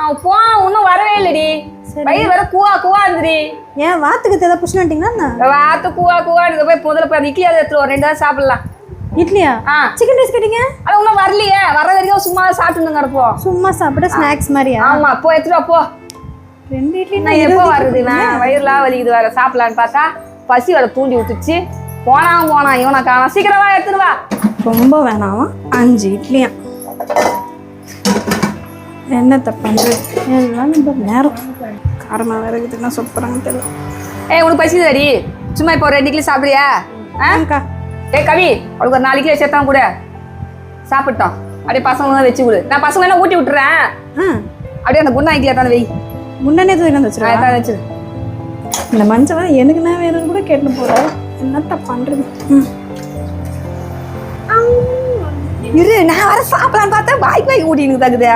அவன் போன இன்னும் வரவே இல்லடி. வயிறு வர கூவா கூவா இருந்துடி. ஏன் வாத்துக்கு ஏதாவது புஷ்ணு வந்துட்டீங்களா வாத்து கூவா கூவா இருக்கு போய் முதல்ல போய் இட்லி அதை எடுத்துட்டு வா, ரெண்டு தான் சாப்பிடலாம். இட்லியா? சிக்கன் ரைஸ் கேட்டீங்க? அது இன்னும் வரலையே. வர வரைக்கும் சும்மா சாப்பிட்டு கிடப்போம் சும்மா சாப்பிட ஸ்நாக்ஸ் மாதிரியா? ஆமா போ எடுத்துட்டு போ. ரெண்டு இட்லி நான் எப்போ வருது? நான் வயிறுலாம் வலிக்குது வேற சாப்பிடலான்னு பார்த்தா பசி வர தூண்டி விட்டுச்சு போனா போனா இவனை காணோம். சீக்கிரமா எடுத்துட்டு வா. ரொம்ப வேணாமா அஞ்சு இட்லியா என்னத்த பண்றது எல்லாம் நம்ம நேரம். காரமா வேற இருக்குதுன்னா சொல்றாங்க தெரியல. ஏய் உனக்கு பசி தடி. சும்மா இப்போ ஒரு ரெண்டு இட்லி சாப்பிடுறியா? ஆ? அக்கா ஏய் கவி அவளுக்கு ஒரு நாலு இட்லி சேர்த்தான் கூட. சாப்பிட்டோம். அப்படியே பசங்க வச்சு கொடு. நான் பசங்க எல்லாம் ஊட்டி விட்டுறேன். அப்படியே அந்த குண்டா இட்லியா தானே வை. முன்னாடியே தூக்கி வந்து வச்சிருவா? அதான் வச்சிரு. இந்த மஞ்சள் எனக்கு நான் வேணும்னு கூட கேட்டு போறேன் என்னத்த பண்றது ம். இரு நான் வர சாப்பிடலான்னு பார்த்தா வாய்க்கு ஊட்டின்னு தகுதே.